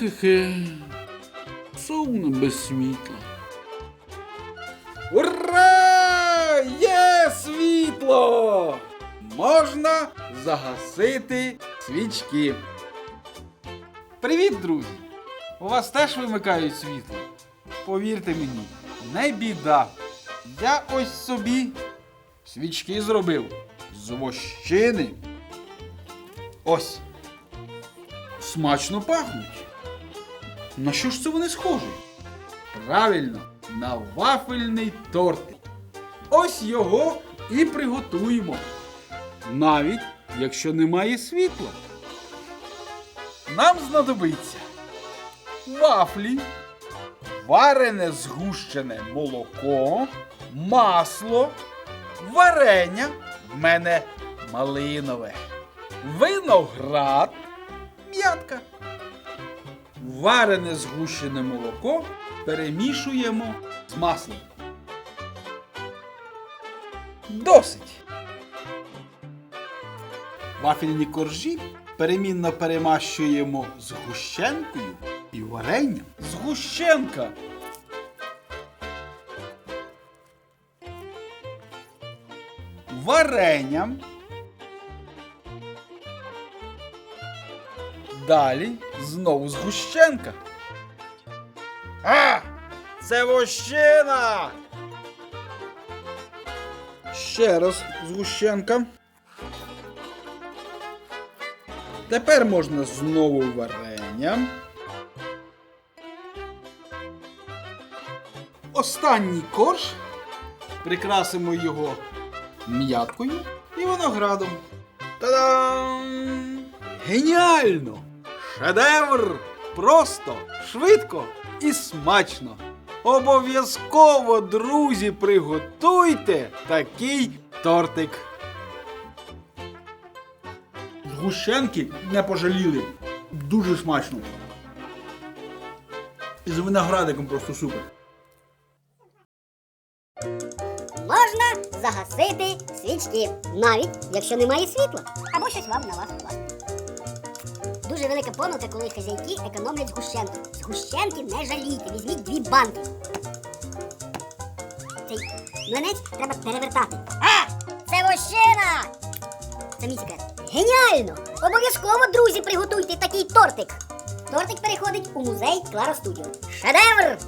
Хе-хе. Сумно без світла. Ура! Є світло! Можна загасити свічки. Привіт, друзі! У вас теж вимикають світло? Повірте мені, не біда. Я ось собі свічки зробив з вощини. Ось. Смачно пахнуть. На що ж це вони схожі? Правильно, на вафельний тортик. Ось його і приготуємо. Навіть якщо немає світла. Нам знадобиться вафлі, варене згущене молоко, масло, варення, в мене малинове, виноград, м'ятка. Варене згущене молоко перемішуємо з маслом. Досить. Вафельні коржі перемінно перемащуємо з гущенкою і варенням. Згущенка. Варенням. Далі знову згущенка. А! Це вощина! Ще раз згущенка. Тепер можна знову варення. Останній корж. Прикрасимо його м'яткою і виноградом. Та-дам! Геніально! Шедевр! Просто, швидко і смачно! Обов'язково, друзі, приготуйте такий тортик. Згущенки не пожаліли. Дуже смачно. І з виноградиком просто супер. Можна загасити свічки, навіть якщо немає світла, або щось вам на вас впаде. Дуже велика помилка, коли хазяйки економлять згущенку. Згущенки не жалійте, візьміть дві банки. Цей млинець треба перевертати. А! Це вощина! Це мій. Геніально! Обов'язково, друзі, приготуйте такий тортик. Тортик переходить у музей Клара Студіо. Шедевр!